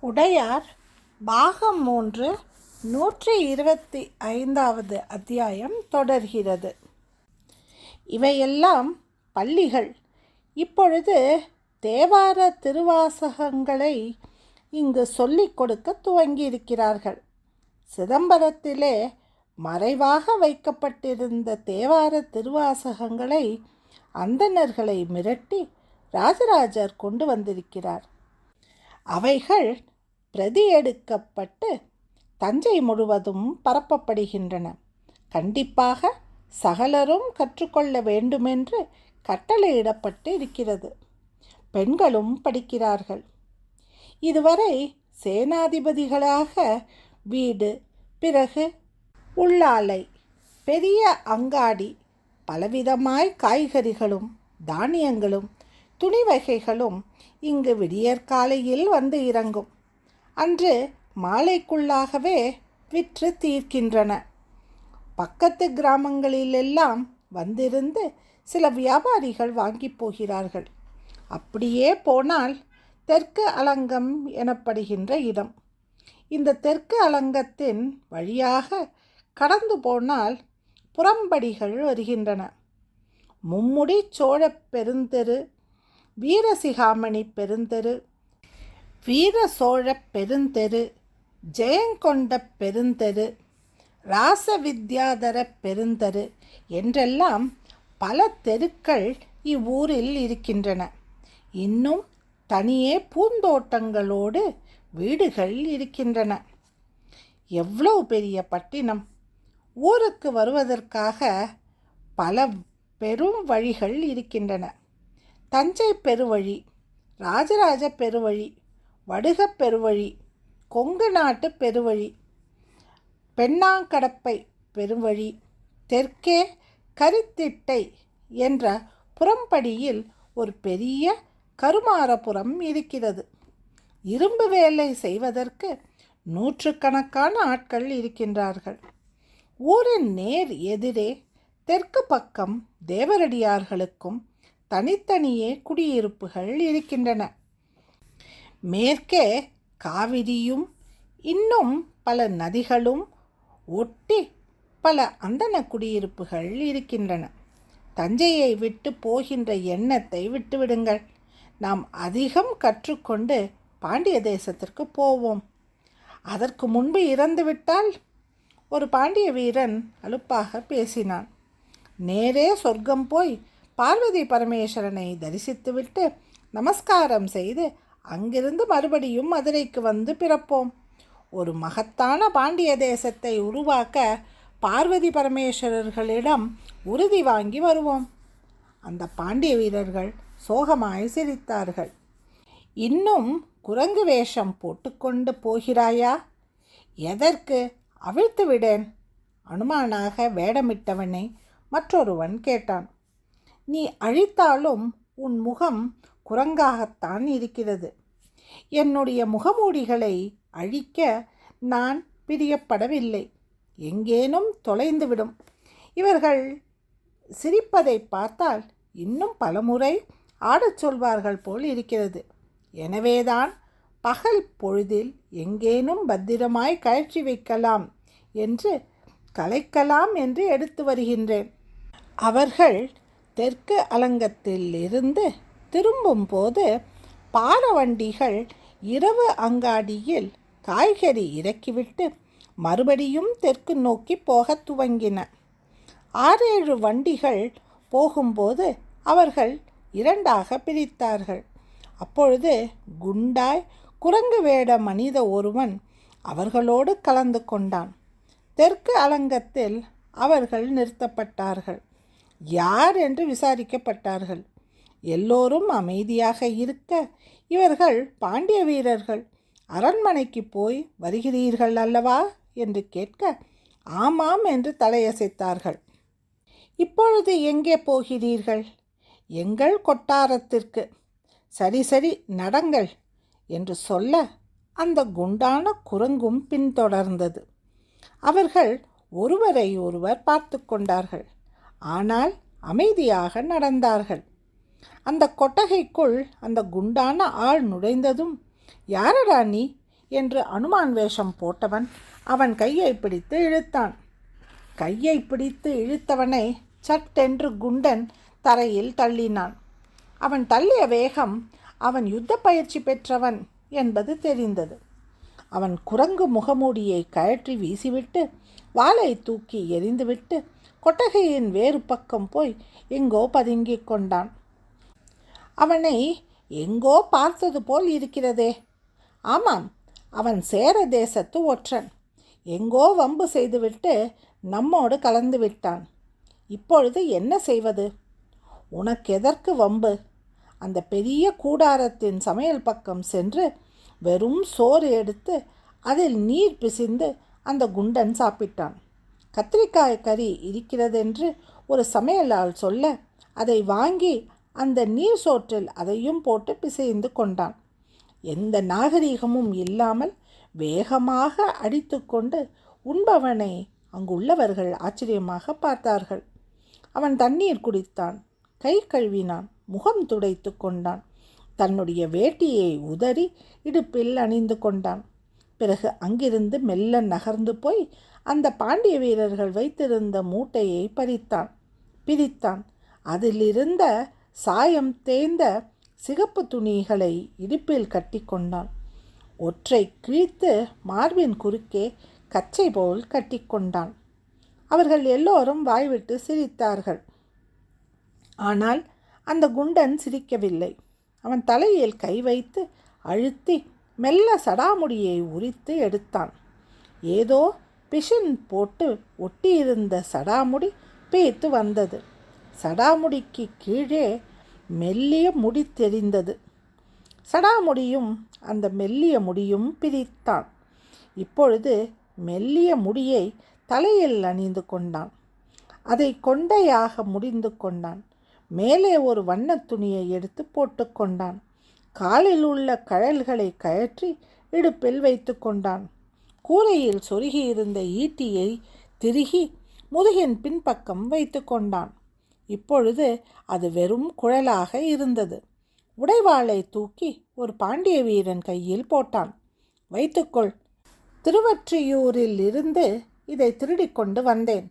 உடையார் பாகம் மூன்று நூற்றி இருபத்தி ஐந்தாவது அத்தியாயம் தொடர்கிறது. இவையெல்லாம் பள்ளிகள். இப்பொழுது தேவார திருவாசகங்களை இங்கு சொல்லிக் கொடுக்க துவங்கியிருக்கிறார்கள். சிதம்பரத்திலே மறைவாக வைக்கப்பட்டிருந்த தேவார திருவாசகங்களை அந்தணர்களை மிரட்டி ராஜராஜர் கொண்டு வந்திருக்கிறார். அவைகள் பிரதி எடுக்கப்பட்டு தஞ்சை முழுவதும் பரப்பப்படுகின்றன. கண்டிப்பாக சகலரும் கற்றுக்கொள்ள வேண்டுமென்று கட்டளையிடப்பட்டு இருக்கிறது பெண்களும் படிக்கிறார்கள். இதுவரை சேனாதிபதிகளாக வீடு பிறகு உள்ளாலை பெரிய அங்காடி பலவிதமாய் காய்கறிகளும் தானியங்களும் துணி வகைகளும் இங்கு விடியற்காலையில் வந்து இறங்கும். அன்று மாலைக்குள்ளாகவே விற்று தீர்க்கின்றன. பக்கத்து கிராமங்களிலெல்லாம் வந்திருந்து சில வியாபாரிகள் வாங்கி போகிறார்கள். அப்படியே போனால் தெற்கு அலங்கம் எனப்படுகின்ற இடம். இந்த தெற்கு அலங்கத்தின் வழியாக கடந்து போனால் புறம்படிகள் வருகின்றன. மும்முடி சோழ பெருந்தெரு வீரசிகாமணி பெருந்தெரு. வீர சோழ பெருந்தெரு ஜெயங்கொண்ட பெருந்தெரு ராசவித்யாதர பெருந்தெரு என்றெல்லாம் பல தெருக்கள் இவ்வூரில் இருக்கின்றன. இன்னும் தனியே பூந்தோட்டங்களோடு வீடுகள் இருக்கின்றன. எவ்வளவு பெரிய பட்டினம்! ஊருக்கு வருவதற்காக பல பெரும் வழிகள் இருக்கின்றன. தஞ்சை பெருவழி ராஜராஜ பெருவழி வடுகப் பெருவழி கொங்கு நாட்டு பெருவழி பெண்ணாங்கடப்பை பெருவழி தெற்கே கரித்திட்டை என்ற புறம்படியில் ஒரு பெரிய கருமாரபுரம் இருக்கிறது. இரும்பு வேலை செய்வதற்கு நூற்றுக்கணக்கான ஆட்கள் இருக்கின்றார்கள். ஊரின் நேர் எதிரே தெற்கு பக்கம் தேவரடியார்களுக்கும் தனித்தனியே குடியிருப்புகள் இருக்கின்றன. மேற்கே காவிரியும் இன்னும் பல நதிகளும் ஒட்டி பல அந்தன குடியிருப்புகள் இருக்கின்றன. தஞ்சையை விட்டு போகின்ற எண்ணத்தை விட்டுவிடுங்கள். நாம் அதிகம் கற்றுக்கொண்டு பாண்டிய தேசத்திற்கு போவோம். அதற்கு முன்பு இறந்துவிட்டால் ஒரு பாண்டிய வீரன் அலுப்பாக பேசினான். நேரே சொர்க்கம் போய் பார்வதி பரமேஸ்வரனை தரிசித்துவிட்டு நமஸ்காரம் செய்து அங்கிருந்து மறுபடியும் மதுரைக்கு வந்து பிறப்போம். ஒரு மகத்தான பாண்டிய தேசத்தை உருவாக்க பார்வதி பரமேஸ்வரர்களிடம் உறுதி வாங்கி வருவோம். அந்த பாண்டிய வீரர்கள் சோகமாய் சிரித்தார்கள். இன்னும் குரங்கு வேஷம் போட்டுக்கொண்டு போகிறாயா? எதற்கு? அவிழ்த்து விடேன். அனுமானாக வேடமிட்டவனை மற்றொருவன் கேட்டான். நீ அழித்தாலும் உன் முகம் குரங்காகத்தான் இருக்கிறது என்னுடைய முகமூடிகளை அழிக்க நான் பிரியப்படவில்லை. எங்கேனும் தொலைந்துவிடும். இவர்கள் சிரிப்பதை பார்த்தால் இன்னும் பலமுறை ஆடச் சொல்வார்கள் போல் இருக்கிறது. எனவேதான் பகல் பொழுதில் எங்கேனும் பத்திரமாய் கழற்றி வைக்கலாம் என்று கலைக்கலாம் என்று எடுத்து வருகின்றேன். அவர்கள் தெற்கு அலங்கத்தில் இருந்து திரும்பும்போது பாரவண்டிகள் இரவு அங்காடியில் காய்கறி இறக்கிவிட்டு மறுபடியும் தெற்கு நோக்கி போக துவங்கின. ஆறேழு வண்டிகள் போகும்போது அவர்கள் இரண்டாக பிரித்தார்கள். அப்பொழுது குண்டாய் குரங்கு வேட மனித ஒருவன் அவர்களோடு கலந்து கொண்டான். தெற்கு அலங்கத்தில் அவர்கள் நிறுத்தப்பட்டார்கள். யார் என்று விசாரிக்கப்பட்டார்கள்? எல்லோரும் அமைதியாக இருக்க இவர்கள் பாண்டிய வீரர்கள் அரண்மனைக்கு போய் வருகிறீர்கள் அல்லவா? என்று கேட்க ஆமாம் என்று தலையசைத்தார்கள். இப்பொழுது எங்கே போகிறீர்கள்? எங்கள் கொட்டாரத்திற்கு. சரி சரி நடங்கள் என்று சொல்ல அந்த குண்டான குரங்கும் பின்தொடர்ந்தது. அவர்கள் ஒருவரை ஒருவர் பார்த்து கொண்டார்கள். ஆனால் அமைதியாக நடந்தார்கள். அந்த கொட்டகைக்குள் அந்த குண்டான ஆள் நுழைந்ததும் யாரடா நீ? என்று அனுமான் வேஷம் போட்டவன் அவன் கையை பிடித்து இழுத்தான். கையை பிடித்து இழுத்தவனை சட்டென்று குண்டன் தரையில் தள்ளினான். அவன் தள்ளிய வேகம் அவன் யுத்த பயிற்சி பெற்றவன் என்பது தெரிந்தது. அவன் குரங்கு முகமூடியை கழற்றி வீசிவிட்டு வாளை தூக்கி எறிந்துவிட்டு கொட்டகையின் வேறு பக்கம் போய் எங்கோ பதுங்கிக் கொண்டான். அவனை எங்கோ பார்த்தது போல் இருக்கிறதே. ஆமாம் அவன் சேர தேசத்து ஒற்றன். எங்கோ வம்பு செய்துவிட்டு நம்மோடு கலந்து விட்டான். இப்பொழுது என்ன செய்வது? உனக்கு எதற்கு வம்பு? அந்த பெரிய கூடாரத்தின் சமையல் பக்கம் சென்று வெறும் சோறு எடுத்து அதில் நீர் பிசிந்து அந்த குண்டன் சாப்பிட்டான். கத்திரிக்காய் கறி இருக்கிறதென்று ஒரு சமையலால் சொல்ல அதை வாங்கி அந்த நீர் சோற்றில் அதையும் போட்டு பிசைந்து கொண்டான். எந்த நாகரீகமும் இல்லாமல் வேகமாக அடித்துக்கொண்டு உண்பவனை அங்குள்ளவர்கள் ஆச்சரியமாக பார்த்தார்கள். அவன் தண்ணீர் குடித்தான். கை கழுவினான். முகம் துடைத்து கொண்டான். தன்னுடைய வேட்டியை உதறி இடுப்பில் அணிந்து கொண்டான். பிறகு அங்கிருந்து மெல்ல நகர்ந்து போய் அந்த பாண்டிய வீரர்கள் வைத்திருந்த மூட்டையை பறித்தான். பிரித்தான். அதிலிருந்த சாயம் தேய்ந்த சிகப்பு துணிகளை இடுப்பில் கட்டி கொண்டான். ஒற்றை கிழித்து மார்பின் குறுக்கே கச்சை போல் கட்டிக்கொண்டான் அவர்கள் எல்லோரும் வாய்விட்டு சிரித்தார்கள். ஆனால் அந்த குண்டன் சிரிக்கவில்லை. அவன் தலையில் கை வைத்து அழுத்தி மெல்ல சடாமுடியை உரித்து எடுத்தான். ஏதோ பிஷின் போட்டு ஒட்டியிருந்த சடாமுடி பேய்த்து வந்தது. சடாமுடிக்கு கீழே மெல்லிய முடி தெரிந்தது. சடாமுடியும் அந்த மெல்லிய முடியும் பிரித்தான். இப்பொழுது மெல்லிய முடியை தலையில் அணிந்து கொண்டான். அதை கொண்டையாக முடிந்து கொண்டான். மேலே ஒரு வண்ணத் துணியை எடுத்து போட்டுக்கொண்டான் காலில் உள்ள கழல்களை கழற்றி இடுப்பில் வைத்து கொண்டான். கூரையில் சொருகியிருந்த ஈட்டியை திருகி முதுகின் பின்பக்கம் வைத்து கொண்டான். இப்பொழுது அது வெறும் குழலாக இருந்தது. உடைவாளை தூக்கி ஒரு பாண்டிய வீரன் கையில் போட்டான். வைத்துக்கொள் திருவற்றியூரில் இருந்து இதை திருடிக்கொண்டு வந்தேன்.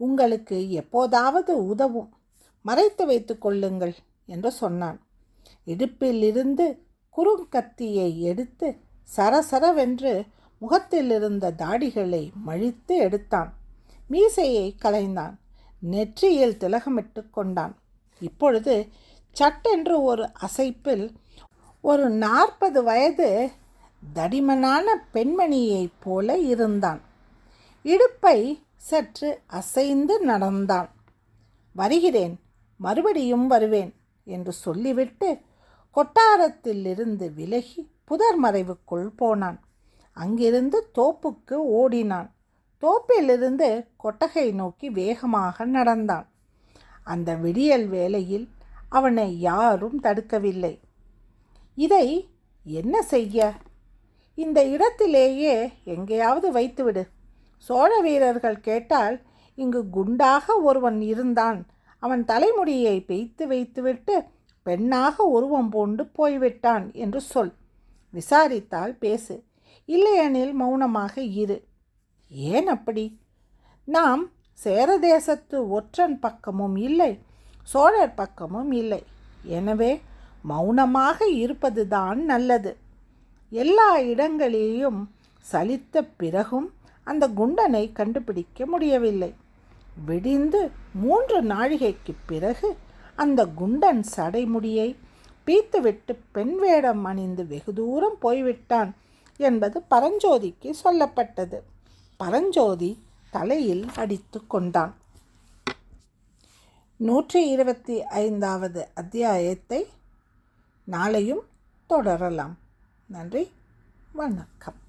உங்களுக்கு எப்போதாவது உதவும். மறைத்து வைத்து கொள்ளுங்கள் என்று சொன்னான். இடுப்பிலிருந்து குறுங்கத்தியை எடுத்து சரசரவென்று முகத்திலிருந்த தாடிகளை மழித்து எடுத்தான். மீசையை களைந்தான். நெற்றியில் திலகமிட்டு கொண்டான். இப்பொழுது சட்டென்று ஒரு அசைப்பில் ஒரு நாற்பது வயது தடிமனான பெண்மணியைப் போல இருந்தான். இடுப்பை சற்று அசைந்து நடந்தான். வருகிறேன். மறுபடியும் வருவேன் என்று சொல்லிவிட்டு கொட்டாரத்திலிருந்து விலகி புதர் மறைவுக்குள் போனான். அங்கிருந்து தோப்புக்கு ஓடினான். தோப்பிலிருந்து கொட்டகை நோக்கி வேகமாக நடந்தான். அந்த விடியல் வேளையில் அவனை யாரும் தடுக்கவில்லை. இதை என்ன செய்ய? இந்த இடத்திலேயே எங்கேயாவது வைத்துவிடு. சோழ வீரர்கள் கேட்டால் இங்கு குண்டாக ஒருவன் இருந்தான். அவன் தலைமுடியை பெய்த்து வைத்துவிட்டு பெண்ணாக உருவம் பூண்டு போய்விட்டான் என்று சொல். விசாரித்தால் பேசு. இல்லையெனில் மௌனமாக இரு. ஏன் அப்படி? நாம் சேரதேசத்து ஒற்றன் பக்கமும் இல்லை சோழர் பக்கமும் இல்லை. எனவே மௌனமாக இருப்பதுதான் நல்லது. எல்லா இடங்களிலும் சலித்த பிறகும் அந்த குண்டனை கண்டுபிடிக்க முடியவில்லை. விடிந்து மூன்று நாழிகைக்கு பிறகு அந்த குண்டன் சடைமுடியை பீத்துவிட்டு பெண் வேடம் அணிந்து வெகு தூரம் போய்விட்டான் என்பது பரஞ்சோதிக்கு சொல்லப்பட்டது. பரஞ்சோதி தலையில் அடித்து கொண்டான். நூற்றி இருபத்தி ஐந்தாவது அத்தியாயத்தை நாளையும் தொடரலாம். நன்றி. வணக்கம்.